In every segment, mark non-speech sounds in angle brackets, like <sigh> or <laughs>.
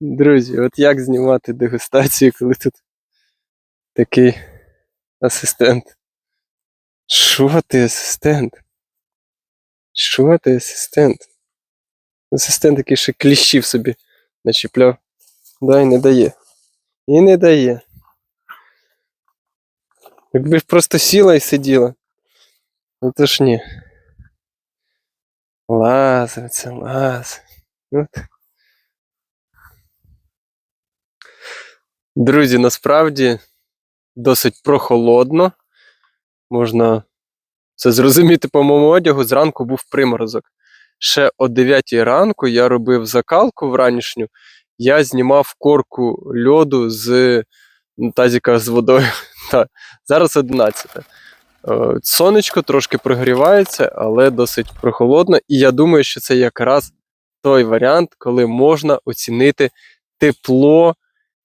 Друзі, от як знімати дегустацію, коли тут такий асистент? Що ти асистент? Що ти асистент? Асистент який ще кліщів собі начіпляв. Дай не дає. І не дає. Якби ж просто сіла і сиділа. Ну то ж ні. Це. От. Друзі, насправді досить прохолодно. Можна це зрозуміти по моєму одягу. Зранку був приморозок. Ще о 9 ранку я робив закалку вранішню. Я знімав корку льоду з тазіка з водою. <laughs> Та, зараз 11. Е, Сонечко трошки прогрівається, але досить прохолодно. І я думаю, що це якраз той варіант, коли можна оцінити тепло,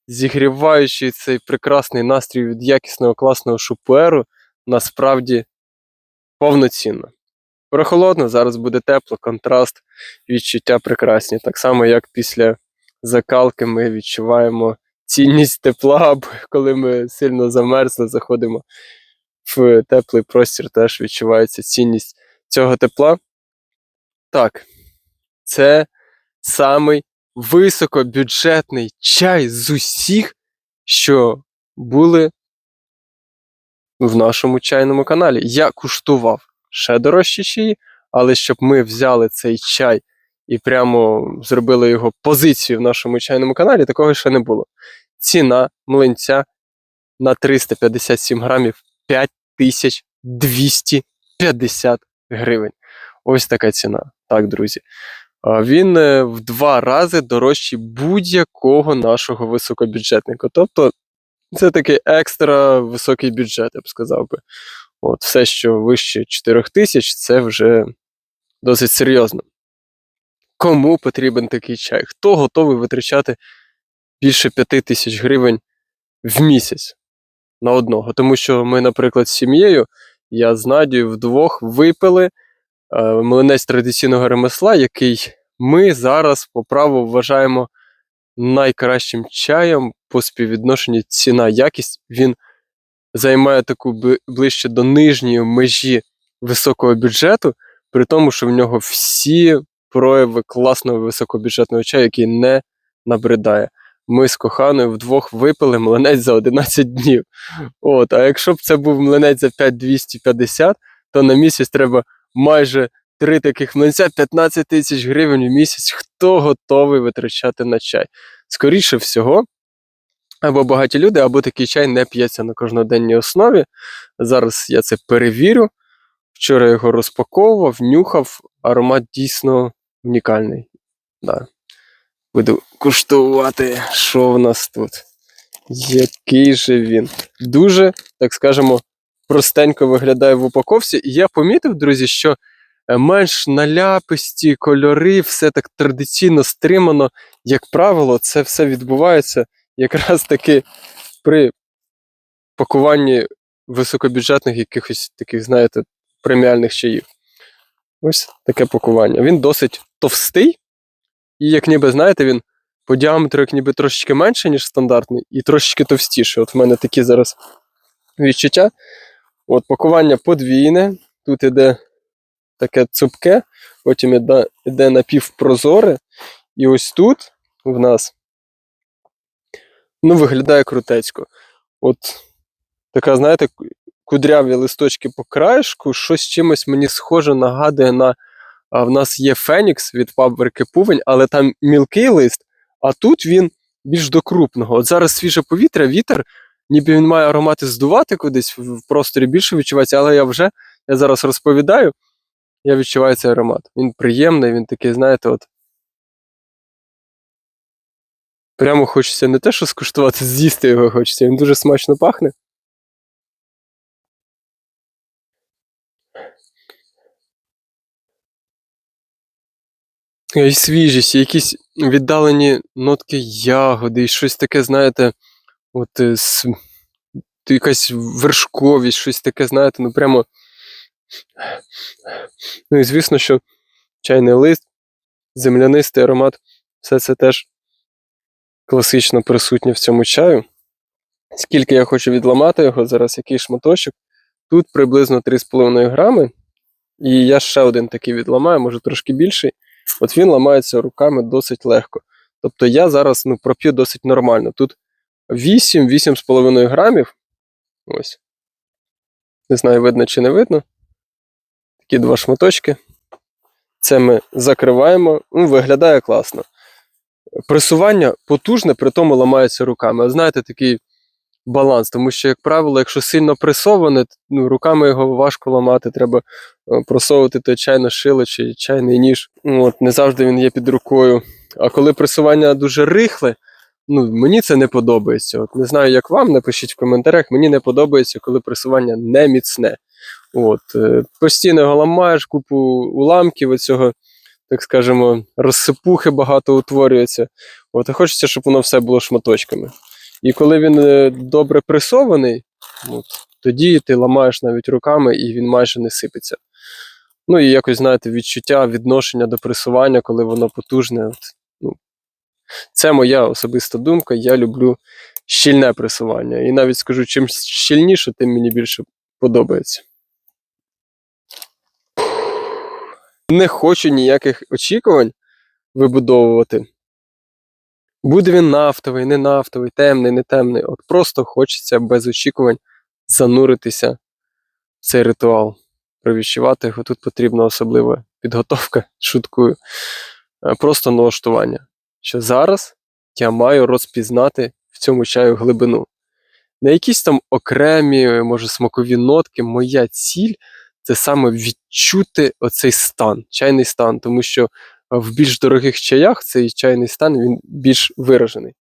зігріваючи цей прекрасний настрій від якісного класного шупуеру, насправді повноцінно. Прохолодно, зараз буде тепло, контраст, відчуття прекрасні. Так само, як після закалки ми відчуваємо цінність тепла, <laughs> або коли ми сильно замерзли, заходимо в теплий простір, теж відчувається цінність цього тепла. Так, це самий високобюджетний чай з усіх, що були в нашому чайному каналі. Я куштував ще дорожчі чаї, але щоб ми взяли цей чай і прямо зробили його позицію в нашому чайному каналі, такого ще не було. Ціна млинця на 357 грамів 5250 гривень. Ось така ціна. Так, друзі. Він е, в два рази дорожчий будь-якого нашого високобюджетника. Тобто це такий екстра високий бюджет, я б сказав би. От, все, що вище 4 тисяч, це вже досить серйозно. Кому потрібен такий чай? Хто готовий витрачати більше 5 тисяч гривень в місяць на одного? Тому що ми, наприклад, з сім'єю, я з Надією вдвох випили млинець традиційного ремесла, який ми зараз по праву вважаємо найкращим чаєм по співвідношенню ціна-якість. Він займає таку ближче до нижньої межі високого бюджету, при тому, що в нього всі прояви класного високобюджетного чаю, який не набридає. Ми з коханою вдвох випили млинець за 11 днів. От, а якщо б це був млинець за 5250, то на місяць треба майже три таких млинця, 15 тисяч гривень в місяць. Хто готовий витрачати на чай? Скоріше всього, або багаті люди, або такий чай не п'ється на кожноденній основі. Зараз я це перевірю. Вчора його розпаковував, нюхав, аромат дійсно унікальний. Да. Буду куштувати, що в нас тут. Який же він. Дуже, так скажемо, простенько виглядає в упаковці. І я помітив, друзі, що е, менш наляписті кольори, все так традиційно стримано. Як правило, це все відбувається якраз таки при пакуванні високобюджетних якихось таких, знаєте, преміальних чаїв. Ось таке пакування. Він досить товстий, і як ніби, знаєте, він по діаметру як ніби трошечки менше, ніж стандартний, і трошечки товстіше. От в мене такі зараз відчуття. От пакування подвійне, тут іде таке цупке, потім іде, іде напівпрозоре. І ось тут в нас ну, виглядає крутецько. От така, знаєте, кудряві листочки по краєшку, щось чимось мені схоже нагадує на. А в нас є Фенікс від фабрики Пувень, але там мілкий лист, а тут він більш до крупного. От зараз свіже повітря, вітер, ніби він має аромати здувати кудись в просторі більше відчувається, але я вже я зараз розповідаю, я відчуваю цей аромат. Він приємний, він такий, знаєте, от. Прямо хочеться не те, що скуштувати, з'їсти його хочеться. Він дуже смачно пахне. І свіжість, і якісь віддалені нотки ягоди, і щось таке, знаєте, от е, с- то якась вершковість, щось таке, знаєте, ну прямо. Ну і звісно, що чайний лист, землянистий аромат Все це теж класично присутнє в цьому чаю. Скільки я хочу відламати його зараз, який шматочок. Тут приблизно 3,5 грами. І я ще один такий відламаю, може трошки більший. От він ламається руками досить легко. Тобто я зараз ну, проп'ю досить нормально. Тут 8-8,5 грамів. Ось. Не знаю, видно чи не видно. Такі два шматочки. Це ми закриваємо. Виглядає класно. Пресування потужне, при тому ламається руками. А знаєте, такий баланс, тому що, як правило, якщо сильно пресоване, ну, руками його важко ламати, треба е, просовувати то чайне шило чи чайний ніж. От, не завжди він є під рукою. А коли пресування дуже рихле, ну, мені це не подобається. От, не знаю, як вам, напишіть в коментарях, мені не подобається, коли пресування не міцне. От, е, постійно його ламаєш, купу уламків оцього, так скажемо, розсипухи багато утворюється. От, і хочеться, щоб воно все було шматочками. І коли він е, добре пресований, от, тоді ти ламаєш навіть руками і він майже не сипеться. Ну і якось, знаєте, відчуття, відношення до пресування, коли воно потужне. От, це моя особиста думка. Я люблю щільне пресування. І навіть скажу, чим щільніше, тим мені більше подобається. Не хочу ніяких очікувань вибудовувати. Буде він нафтовий, не нафтовий, темний, не темний. От просто хочеться без очікувань зануритися в цей ритуал. Провідчувати його тут потрібна особлива підготовка, шуткую. Е, Просто налаштування. Що зараз я маю розпізнати в цьому чаю глибину. Не якісь там окремі, може, смакові нотки. Моя ціль це саме відчути оцей стан, чайний стан, тому що в більш дорогих чаях цей чайний стан він більш виражений.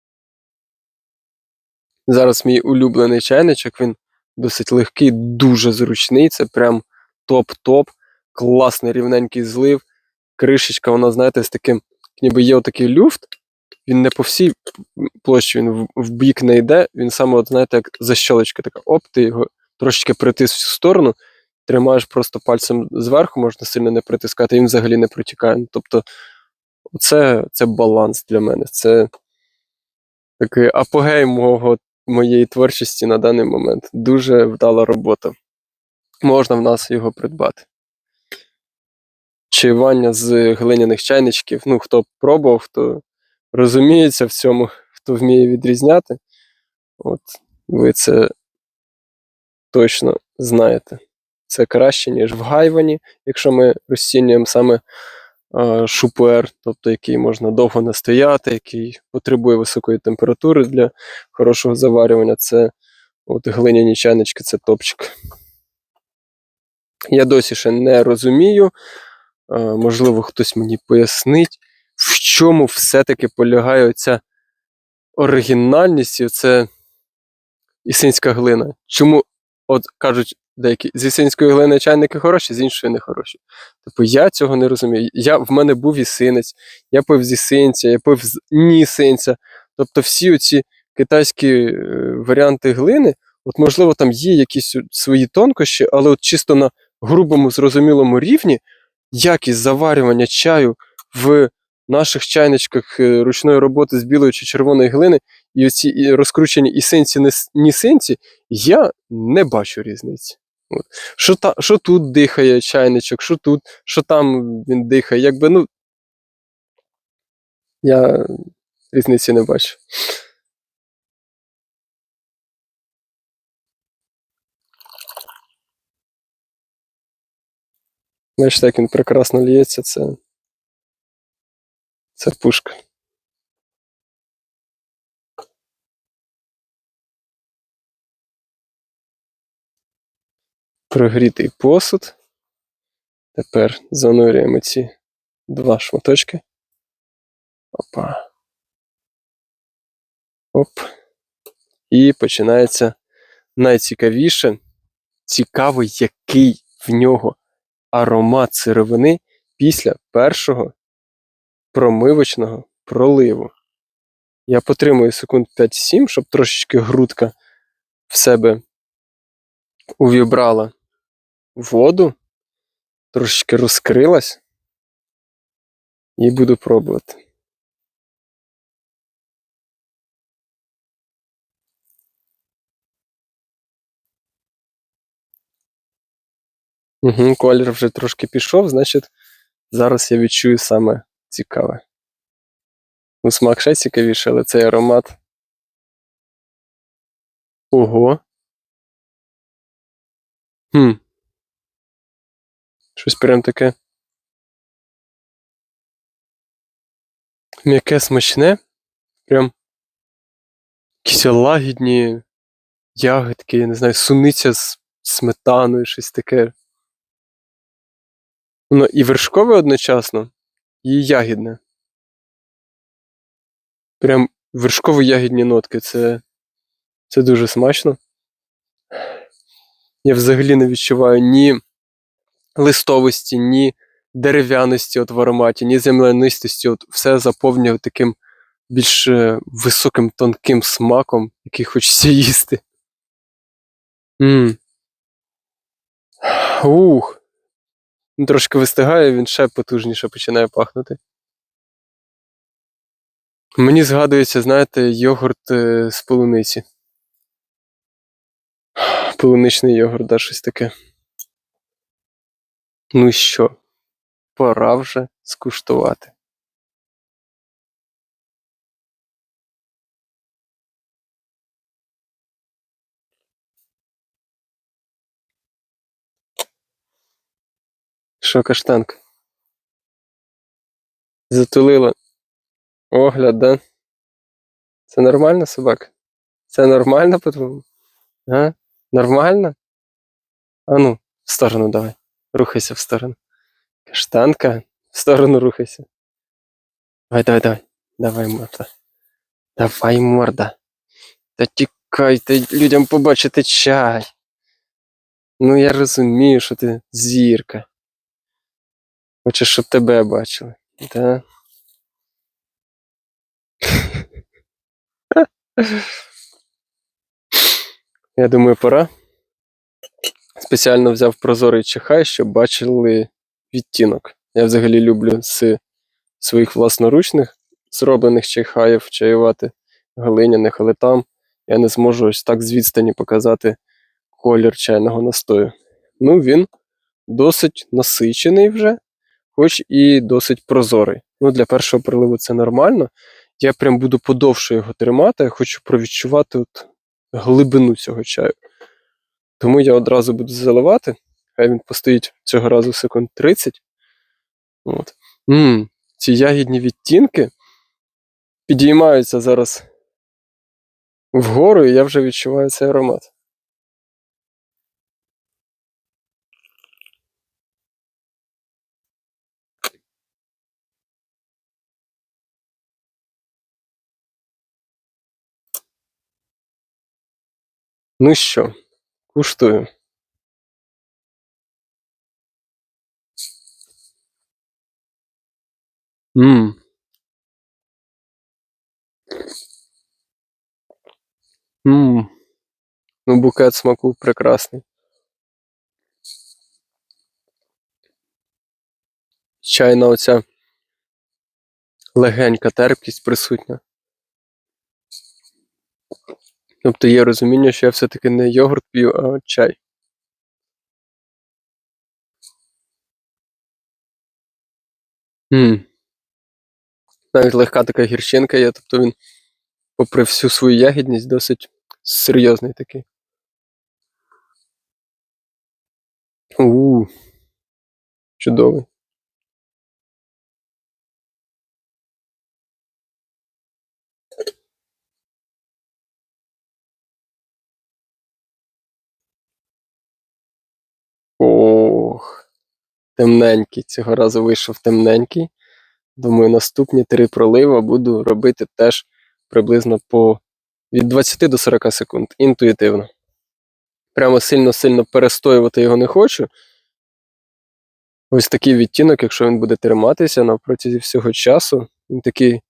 Зараз мій улюблений чайничок, він досить легкий, дуже зручний. Це прям топ-топ, класний рівненький злив. Кришечка, вона, знаєте, з таким, ніби є отакий люфт. Він не по всій площі, він в- бік не йде, він саме, от, знаєте, як защолочка така. Оп, ти його трошечки притис в сторону, тримаєш просто пальцем зверху, можна сильно не притискати, і він взагалі не протікає. Ну, Тобто, це, це баланс для мене. Це такий апогей мого, моєї творчості на даний момент. Дуже вдала робота. Можна в нас його придбати. Чаювання з глиняних чайничків. Ну, хто пробував, хто розуміється в цьому, хто вміє відрізняти. От, ви це точно знаєте. Це краще, ніж в гайвані, якщо ми розцінюємо саме е, шупуер, тобто який можна довго настояти, який потребує високої температури для хорошого заварювання. Це от глиняні чайнички, це топчик. Я досі ще не розумію. Е, можливо, хтось мені пояснить, в чому все-таки полягає оця оригінальність і ісинська глина. Чому, от кажуть деякі, з ісинської глини чайники хороші, з іншої не хороші. Типу, я цього не розумію. Я, в мене був ісинець, я пив з ісинця, я пив з нісинця. Тобто всі оці китайські е, варіанти глини, от можливо, там є якісь свої тонкощі, але от чисто на грубому, зрозумілому рівні якість заварювання чаю в наших чайничках е, ручної роботи з білої чи червоної глини, і оці і розкручені ісинці, нес- я не бачу різниці. От. Що, та, що тут дихає чайничок, що тут, що там він дихає, якби, ну. Я різниці не бачу. Бачите, як він прекрасно лється, це. Це пушка. Прогрітий посуд. Тепер занурюємо ці два шматочки. Опа. Оп. І починається найцікавіше. Цікаво, який в нього аромат сировини після першого промивочного проливу. Я потримую секунд 5-7, щоб трошечки грудка в себе увібрала воду, трошечки розкрилась. І буду пробувати. Угу, колір вже трошки пішов, значить, зараз я відчую саме цікаве. Ну, смак ще цікавіше, але цей аромат. Ого. Хм. Щось прям таке. М'яке смачне. Прям якісь лагідні ягодки, я не знаю, суниця з сметаною, щось таке. Воно і вершкове одночасно, і ягідне. Прям вершково-ягідні нотки. Це, це дуже смачно. Я взагалі не відчуваю ні листовості, ні дерев'яності от в ароматі, ні землянистості. От все заповнює таким більш е, високим тонким смаком, який хочеться їсти. м Ух. Трошки вистигає, він ще потужніше починає пахнути. Мені згадується, знаєте, йогурт е, з полуниці. Полуничний йогурт, да, щось таке. Ну що, пора вже скуштувати. Що, каштанка? Затулила огляд, да? Це нормально, собака? Це нормально, по-твоєму? А? Нормально? А ну, в сторону давай. Рухайся в сторону. Каштанка, в сторону рухайся. Давай, давай, давай. Давай, морда. Давай, морда. Та тікайте людям побачити чай. Ну, я розумію, що ти зірка. Хочеш, щоб тебе бачили. Да? <laughs> Я думаю, пора. Спеціально взяв прозорий чихай, щоб бачили відтінок. Я взагалі люблю з своїх власноручних зроблених чихаїв чаювати глиняних, але там я не зможу ось так з відстані показати колір чайного настою. Ну, він досить насичений вже, хоч і досить прозорий. Ну, Для першого приливу це нормально. Я прям буду подовше його тримати, я хочу провідчувати от глибину цього чаю. Тому я одразу буду заливати. Хай він постоїть цього разу секунд 30. От. М-м, ці ягідні відтінки підіймаються зараз вгору, і я вже відчуваю цей аромат. Ну що, куштую. Мм. Мм. Ну, букет смаку прекрасний. Чайна оця легенька терпкість присутня. Тобто є розуміння, що я все-таки не йогурт п'ю, а чай. Мм. Навіть легка така гірчинка є, тобто він, попри всю свою ягідність, досить серйозний такий. У. Чудовий. Ох. Темненький. Цього разу вийшов темненький. Думаю, наступні три пролива буду робити теж приблизно по від 20 до 40 секунд. Інтуїтивно. Прямо сильно-сильно перестоювати його не хочу. Ось такий відтінок, якщо він буде триматися на всього часу, він такий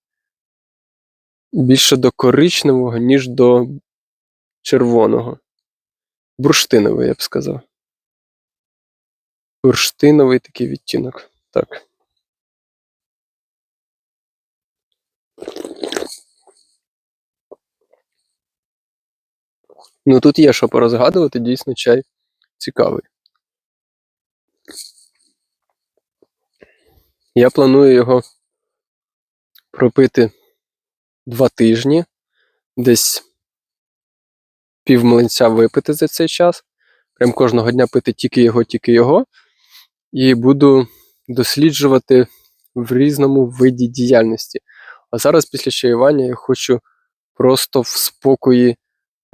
більше до коричневого, ніж до червоного. Бурштиновий, я б сказав. Бурштиновий такий відтінок. Так. Ну тут є що порозгадувати, дійсно чай цікавий. Я планую його пропити два тижні, десь пів млинця випити за цей час. Прям кожного дня пити тільки його, тільки його. І буду досліджувати в різному виді діяльності. А зараз, після чаювання, я хочу просто в спокої,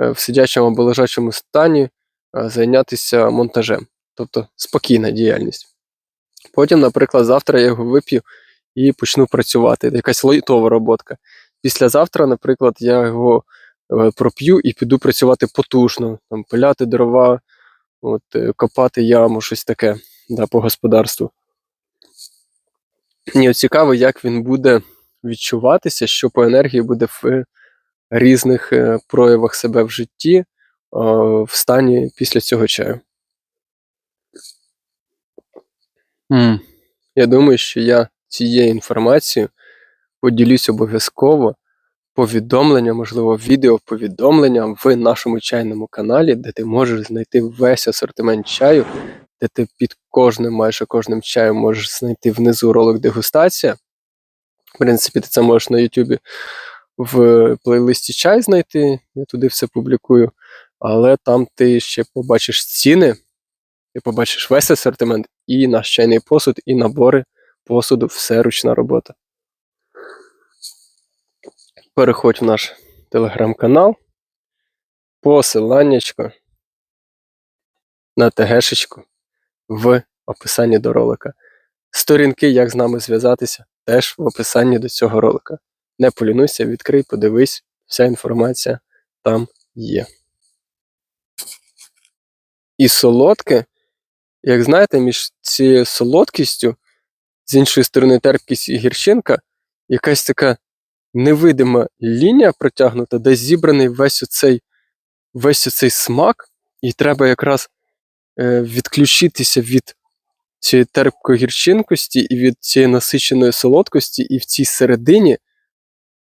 е, в сидячому або лежачому стані е, зайнятися монтажем. Тобто спокійна діяльність. Потім, наприклад, завтра я його вип'ю і почну працювати. Якась лайтова роботка. Післязавтра, наприклад, я його е, проп'ю і піду працювати потужно, там, пиляти дрова, от, копати яму, щось таке да, по господарству. Мені цікаво, як він буде відчуватися, що по енергії буде в е, різних е, проявах себе в житті е, в стані після цього чаю. М, Я думаю, що я цією інформацією поділюсь обов'язково повідомлення, можливо, відео повідомлення в нашому чайному каналі, де ти можеш знайти весь асортимент чаю, де ти під кожним, майже кожним чаєм можеш знайти внизу ролик дегустація. В принципі, ти це можеш на Ютубі в плейлисті чай знайти, я туди все публікую. Але там ти ще побачиш ціни, ти побачиш весь асортимент, і наш чайний посуд, і набори посуду, все ручна робота. Переходь в наш телеграм-канал. Посиланнячко на ТГшечку в описанні до ролика. Сторінки, як з нами зв'язатися, теж в описанні до цього ролика. Не полінуйся, відкрий, подивись, вся інформація там є. І солодке, як знаєте, між цією солодкістю, з іншої сторони, терпкість і гірчинка, якась така невидима лінія протягнута, де зібраний весь оцей, весь оцей смак, і треба якраз відключитися від цієї терпко-гірчинкості і від цієї насиченої солодкості, і в цій середині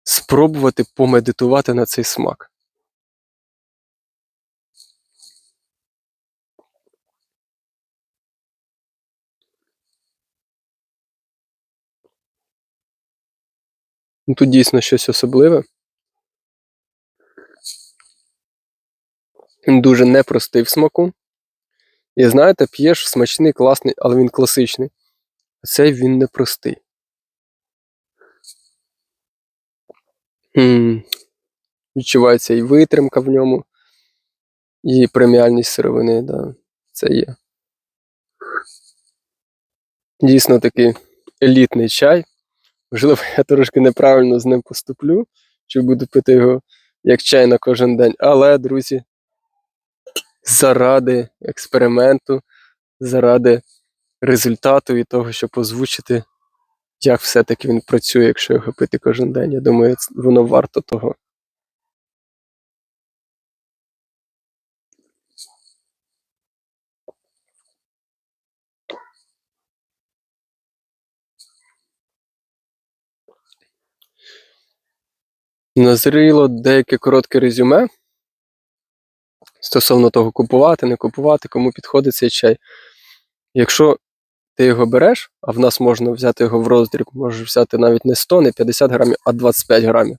спробувати помедитувати на цей смак. Ну, Тут дійсно щось особливе. Дуже непростий в смаку. І знаєте, п'єш смачний, класний, але він класичний. Цей він непростий. Відчувається і витримка в ньому, і преміальність сировини, да, це є. Дійсно такий елітний чай. Можливо, я трошки неправильно з ним поступлю, чи буду пити його як чай на кожен день. Але, друзі, заради експерименту, заради результату і того, щоб озвучити, як все-таки він працює, якщо його пити кожен день. Я думаю, воно варто того. Назріло деяке коротке резюме стосовно того, купувати, не купувати, кому підходить цей чай. Якщо ти його береш, а в нас можна взяти його в роздріб, можеш взяти навіть не 100, не 50 грамів, а 25 грамів.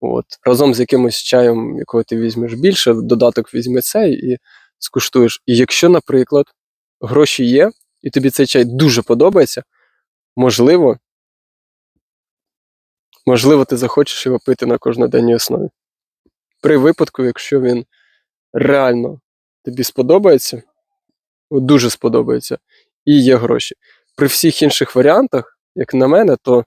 От. Разом з якимось чаєм, якого ти візьмеш більше, додаток візьми цей і скуштуєш. І якщо, наприклад, гроші є, і тобі цей чай дуже подобається, можливо, можливо, ти захочеш його пити на кожноденній основі. При випадку, якщо він реально тобі сподобається, от дуже сподобається, і є гроші. При всіх інших варіантах, як на мене, то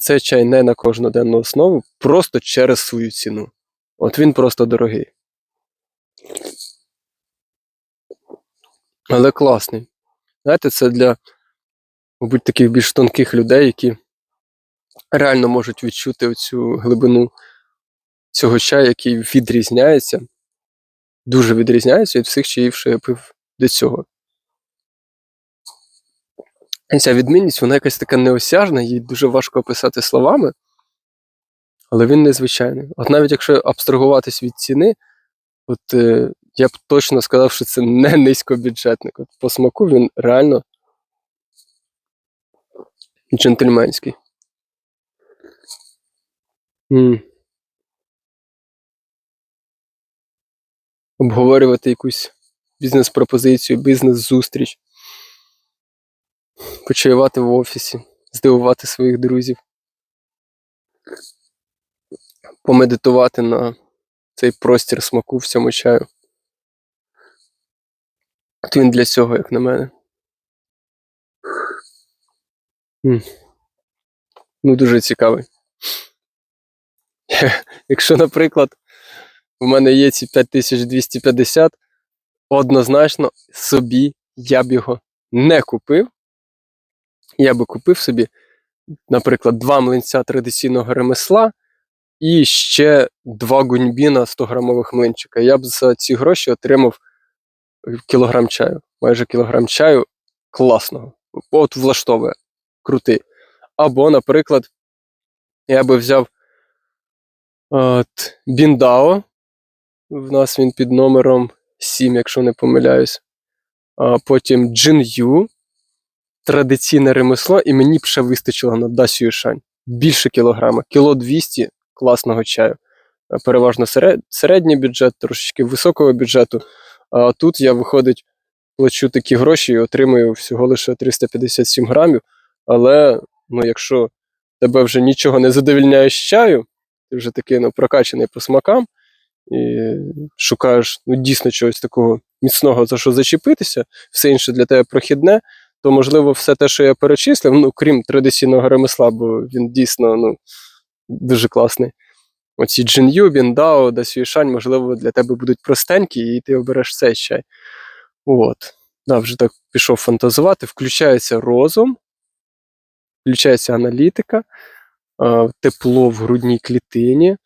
цей чай не на кожноденну основу, просто через свою ціну. От він просто дорогий. Але класний. Знаєте, це для, мабуть, таких більш тонких людей, які реально можуть відчути оцю глибину цього чаю, який відрізняється, дуже відрізняється від всіх чаїв, що я пив до цього. І ця відмінність, вона якась така неосяжна, її дуже важко описати словами, але він незвичайний. От навіть якщо абстрагуватись від ціни, от е, я б точно сказав, що це не низькобюджетник. От по смаку він реально Джентльменський. М. Обговорювати якусь бізнес-пропозицію, бізнес-зустріч. Почаювати в офісі, здивувати своїх друзів. Помедитувати на цей простір смаку в цьому чаю. От він для цього, як на мене. Ну, дуже цікавий. Якщо, наприклад, у мене є ці 5250, однозначно собі я б його не купив. Я би купив собі, наприклад, два млинця традиційного ремесла і ще два гуньбіна 100-грамових млинчика. Я б за ці гроші отримав кілограм чаю. Майже кілограм чаю класного. От влаштовує, крутий. Або, наприклад, я би взяв от, Біндао. В нас він під номером 7, якщо не помиляюсь. А потім Джин-Ю, традиційне ремесло, і мені б ще вистачило на Дасю Шань. Більше кілограма, кіло 200 класного чаю. Е, Переважно середній бюджет, трошечки високого бюджету. А тут я, виходить, плачу такі гроші і отримую всього лише 357 грамів. Але ну, якщо тебе вже нічого не задовільняє з чаю, ти вже такий ну, прокачаний по смакам і шукаєш ну, дійсно чогось такого міцного, за що зачепитися, все інше для тебе прохідне, то можливо все те, що я перечислив, ну крім традиційного ремесла, бо він дійсно ну, дуже класний. Оці Джин'ю, Біндао, Дасюішань, можливо, для тебе будуть простенькі, і ти обереш цей чай. От. Да, вже так пішов фантазувати. Включається розум, включається аналітика, тепло в грудній клітині.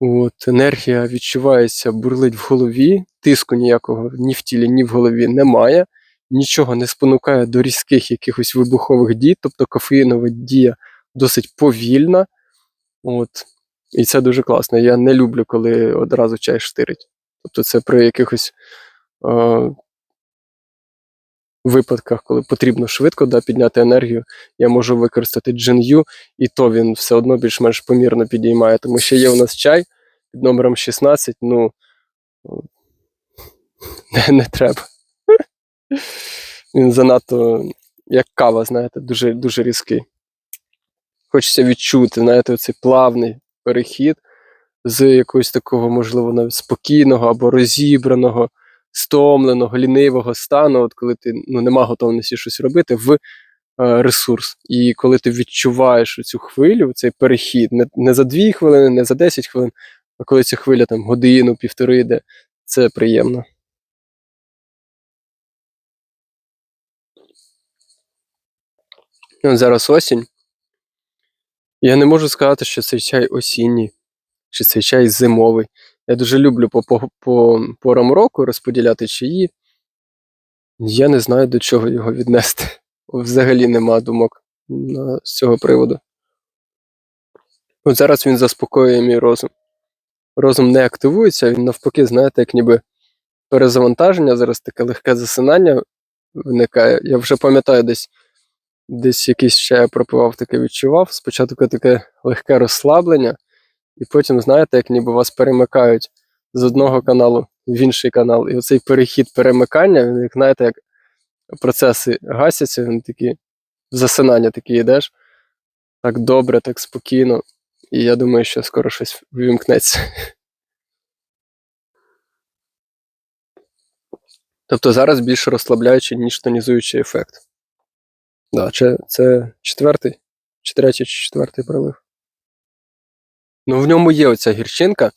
От, енергія відчувається, бурлить в голові, тиску ніякого ні в тілі, ні в голові немає, нічого не спонукає до різких якихось вибухових дій, тобто кофеїнова дія досить повільна. От. І це дуже класно. Я не люблю, коли одразу чай штирить. Тобто це при якихось е, випадках, коли потрібно швидко да, підняти енергію, я можу використати джин-ю, і то він все одно більш-менш помірно підіймає. Тому що є у нас чай під номером 16, ну не, не треба. Він занадто, як кава, знаєте, дуже, дуже різкий. Хочеться відчути, знаєте, цей плавний перехід з якогось такого, можливо, навіть спокійного або розібраного, стомленого, лінивого стану, от коли ти ну, нема готовності щось робити, в е, ресурс. І коли ти відчуваєш цю хвилю, цей перехід, не, не за 2 хвилини, не за 10 хвилин, а коли ця хвиля там годину, півтори йде, це приємно. От зараз осінь. Я не можу сказати, що цей чай осінній, чи цей чай зимовий. Я дуже люблю по, по, по порам року розподіляти чаї. Я не знаю, до чого його віднести. Взагалі нема думок на, з цього приводу. От зараз він заспокоює мій розум. Розум не активується, він навпаки, знаєте, як ніби перезавантаження, зараз таке легке засинання виникає. Я вже пам'ятаю десь десь якийсь ще я пропивав, таке відчував. Спочатку таке легке розслаблення, і потім, знаєте, як ніби вас перемикають з одного каналу в інший канал. І оцей перехід перемикання, він, як знаєте, як процеси гасяться, він такі засинання такі йдеш. Так добре, так спокійно. І я думаю, що скоро щось вимкнеться. Тобто зараз більше розслабляючий, ніж тонізуючий ефект. Да, це, це четвертий, чи третій, чи четвертий прилив. Ну, в ньому є оця гірчинка.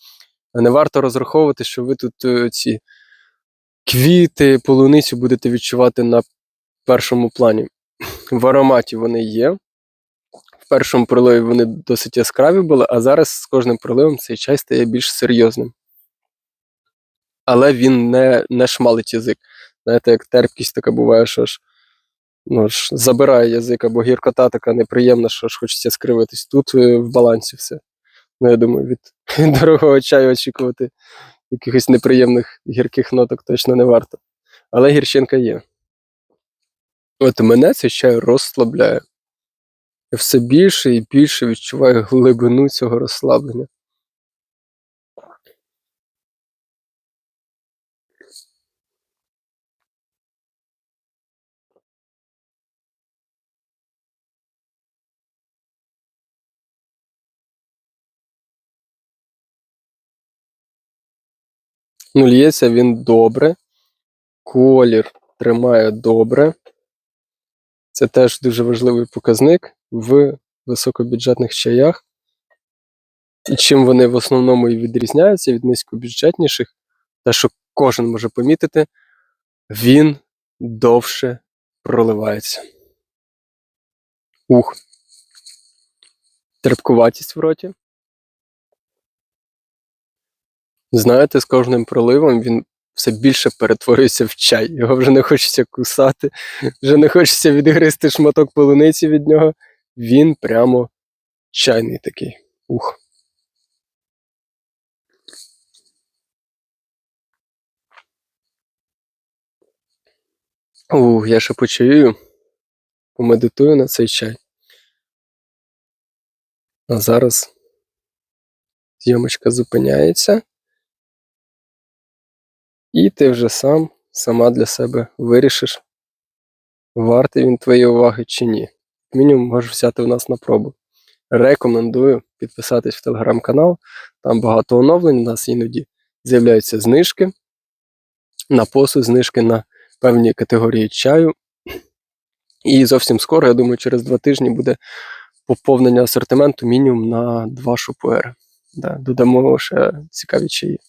Не варто розраховувати, що ви тут е, ці квіти, полуницю будете відчувати на першому плані. В ароматі вони є. В першому приливі вони досить яскраві були, а зараз з кожним приливом цей чай стає більш серйозним. Але він не, не шмалить язик. Знаєте, як терпкість така буває, що ж ну, ж забирає язик, або гіркота така неприємна, що ж хочеться скривитись. Тут е, в балансі все. Ну, я думаю, <laughs> від, дорогого чаю очікувати якихось неприємних гірких ноток точно не варто. Але гірчинка є. От мене цей чай розслабляє. Я все більше і більше відчуваю глибину цього розслаблення. Ну, лється він добре. Колір тримає добре. Це теж дуже важливий показник в високобюджетних чаях. І чим вони в основному і відрізняються від низькобюджетніших, те, що кожен може помітити, він довше проливається. Ух. Терпкуватість в роті. Знаєте, з кожним проливом він все більше перетворюється в чай. Його вже не хочеться кусати, вже не хочеться відгризти шматок полуниці від нього. Він прямо чайний такий. Ух. Ух, я ще почаю, помедитую на цей чай. А зараз зйомочка зупиняється. І ти вже сам, сама для себе вирішиш, вартий він твоєї уваги чи ні. Мінімум можеш взяти в нас на пробу. Рекомендую підписатись в телеграм-канал. Там багато оновлень. У нас іноді з'являються знижки на посуд, знижки на певні категорії чаю. І зовсім скоро, я думаю, через два тижні буде поповнення асортименту мінімум на два шупуери. Да, додамо ще цікаві чаї.